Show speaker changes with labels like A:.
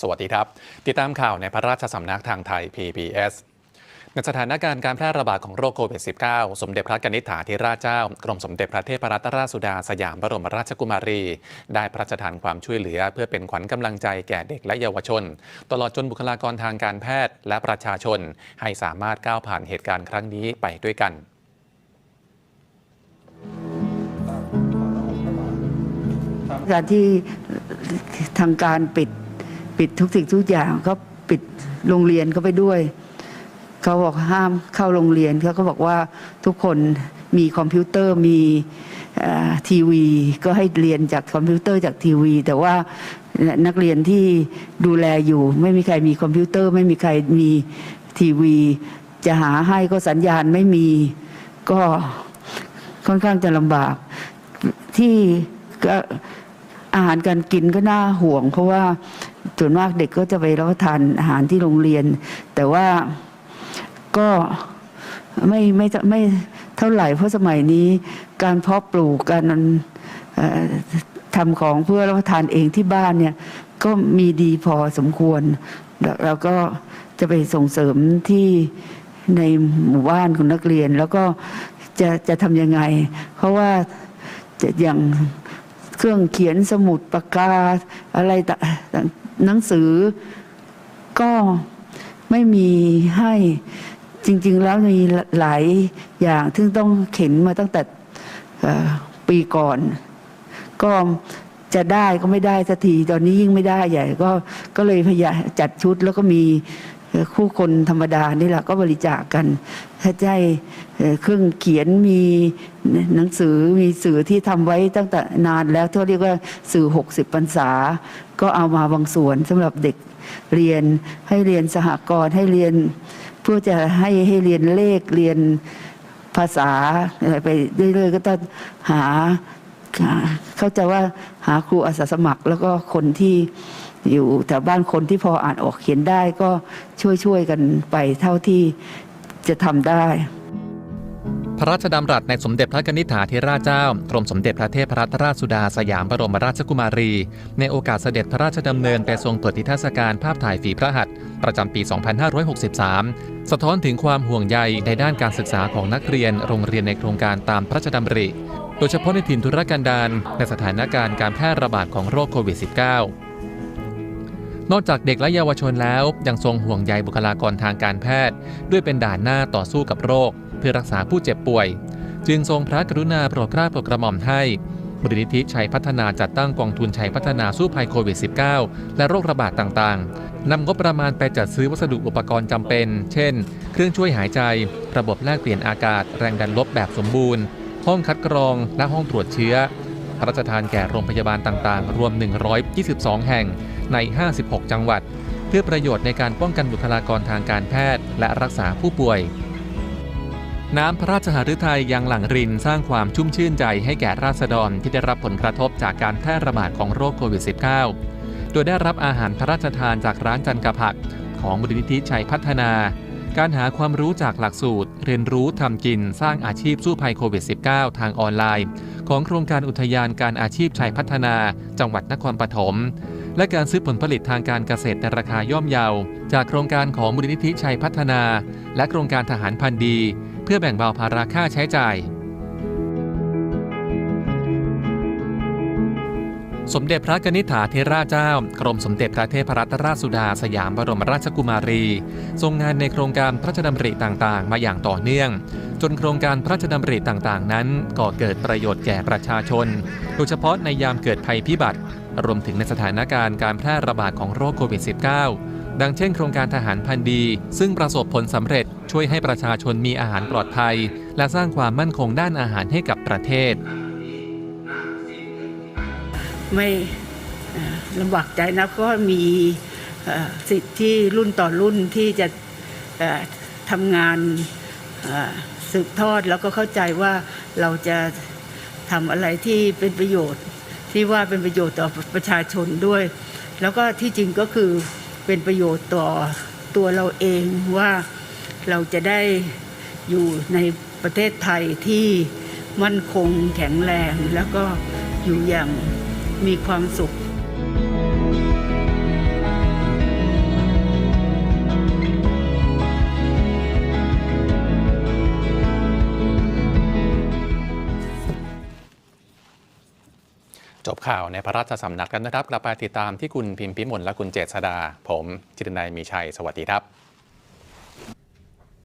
A: สวัสดีครับ ติดตามข่าวในพระราชสำนักทางไทย PBS ในสถานการณ์การแพร่ระบาดของโรคโควิด -19 สมเด็จพระกนิษฐาธิราชเจ้า กรมสมเด็จพระเทพรัตนราชสุดาสยามบรมราชกุมารี ได้พระราชทานความช่วยเหลือ เพื่อเป็นขวัญกำลังใจแก่เด็กและเยาวชน ตลอดจนบุคลากรทางการแพทย์ และประชาชน ให้สามารถก้าวผ่านเหตุการณ์ครั้งนี้ไปด้วยกัน
B: การที่ทางการปิด ปิดทุกสิ่งทุกอย่างก็ปิดโรงเรียนก็ไปด้วย เขาบอกห้ามเข้าโรงเรียนเขาก็บอกว่าทุกคนมีคอมพิวเตอร์มีทีวี ก็ให้เรียนจากคอมพิวเตอร์จากทีวี แต่ว่านักเรียนที่ดูแลอยู่ ไม่มีใครมีคอมพิวเตอร์ ไม่มีใครมีทีวี จะหาให้ก็สัญญาณไม่มีก็ค่อนข้างจะลำบาก ที่อาหารการกินก็น่าห่วง เพราะว่า ส่วนมากเด็กก็จะไปรับประทานอาหารที่โรงเรียน แต่ว่าก็ไม่ไม่ไม่เท่าไหร่เพราะสมัยนี้การเพาะปลูกการทำของเพื่อรับประทานเองที่บ้านเนี่ยก็มีดีพอสมควร แล้วก็จะไปส่งเสริมที่ในหมู่บ้านของนักเรียน แล้วก็จะจะทำยังไง เพราะว่าจะอย่าง เครื่องเขียนสมุดปากกาอะไรต่างหนังสือก็ไม่มีให้จริง ๆ แล้วมีหลายอย่างที่ต้องเข็นมาตั้งแต่ปีก่อน ก็จะได้ก็ไม่ได้สักทีตอนนี้ยิ่งไม่ได้ใหญ่ ก็ก็เลยพยายามจัดชุดแล้วก็มี คู่คนธรรมดานี่แหละก็บริจาคกันถ้าใช่เครื่องเขียนมีหนังสือมีสื่อที่ทำไว้ตั้งแต่นานแล้วที่เรียกว่าสื่อ 60พรรษา ก็เอามาบางส่วนสำหรับเด็กเรียนให้เรียนสหกรณ์ให้เรียนเพื่อจะให้ให้เรียนเลขเรียนภาษาอะไรไปเรื่อยๆก็ต้องหาหาเข้าใจว่าหาครูอาสาสมัครแล้วก็คนที่ อยู่แถวบ้านคนที่พออ่านออกเขียนได้ก็ช่วยๆกันไปเท่าที่จะทำได้
A: พระราชดำรัสในสมเด็จพระกนิษฐาธิราชเจ้ากรมสมเด็จพระเทพรัตนราชสุดาสยามบรมราชกุมารี ในโอกาสเสด็จพระราชดำเนินไปทรงเปิดนิทรรศการภาพถ่ายฝีพระหัตถ์ประจำปี 2563 สะท้อนถึงความห่วงใยในด้านการศึกษาของนักเรียนโรงเรียนในโครงการตามพระราชดำริ โดยเฉพาะในถิ่นทุรกันดารในสถานการณ์การแพร่ระบาดของโรคโควิด -19 นอกจากเด็กและเยาวชนแล้ว ยังทรงห่วงใยบุคลากรทางการแพทย์ ด้วยเป็นด่านหน้าต่อสู้กับโรค เพื่อรักษาผู้เจ็บป่วย จึงทรงพระกรุณาโปรดเกล้าโปรดกระหม่อมให้มูลนิธิชัยพัฒนาจัดตั้งกองทุนชัยพัฒนาสู้ภัยโควิด -19 และโรคระบาดต่างๆ นำงบประมาณไปจัดซื้อวัสดุอุปกรณ์จำเป็น เช่น เครื่องช่วยหายใจ ระบบแลกเปลี่ยนอากาศ แรงดันลบแบบสมบูรณ์ ห้องคัดกรอง และห้องตรวจเชื้อพระราชทานแก่โรงพยาบาลต่างๆ รวม 122 แห่ง ใน 56 จังหวัด เพื่อประโยชน์ในการป้องกันบุคลากรทางการแพทย์ และรักษาผู้ป่วย น้ำพระราชหฤทัยยังหลั่งรินสร้างความชุ่มชื่นใจให้แก่ราษฎรที่ได้รับผลกระทบจากการแพร่ระบาดของโรคโควิด -19 โดยได้รับอาหารพระราชทานจากร้านจันกะผัก ของมูลนิธิชัยพัฒนาการหาความรู้จากหลักสูตร เรียนรู้ทำกินสร้างอาชีพสู้ภัยโควิด -19 ทางออนไลน์ ของโครงการอุทยานการอาชีพชัยพัฒนา จังหวัดนครปฐม และการซื้อผลผลิตทางการเกษตรในราคาย่อมเยา จากโครงการของมูลนิธิชัยพัฒนา และโครงการทหารพันธีเพื่อแบ่งเบาภาระค่าใช้จ่าย สมเด็จพระกนิษฐาธิราเจ้า กรมสมเด็จพระเทพรัตนราชสุดาสยามบรมราชกุมารี ทรงงานในโครงการพระราชดำริต่างๆ มาอย่างต่อเนื่อง จนโครงการพระราชดำริต่างๆ นั้นก่อเกิดประโยชน์แก่ประชาชน โดยเฉพาะในยามเกิดภัยพิบัติ รวมถึงในสถานการณ์การแพร่ระบาดของโรคโควิด -19 ดังเช่นโครงการทหารพันธ์ดี ซึ่งประสบผลสำเร็จช่วยให้ประชาชนมีอาหารปลอดภัย และสร้างความมั่นคงด้านอาหารให้กับประเทศ
B: ไม่ลำบากใจนะก็มีสิทธิ์ที่รุ่นต่อรุ่นที่จะทำงานสืบทอดแล้วก็เข้าใจว่าเราจะทำอะไรที่เป็นประโยชน์ที่ว่าเป็นประโยชน์ต่อประชาชนด้วย แล้วก็ที่จริงก็คือเป็นประโยชน์ต่อตัวเราเองว่าเราจะได้อยู่ในประเทศไทยที่มั่นคงแข็งแรงแล้วก็อยู่อย่าง มีความสุข
A: จบข่าวในพระราชสำนักกันนะครับ กลับไปติดตามที่คุณพิมพิมลและคุณเจษดา ผมจิตนัยมีชัย สวัสดีครับ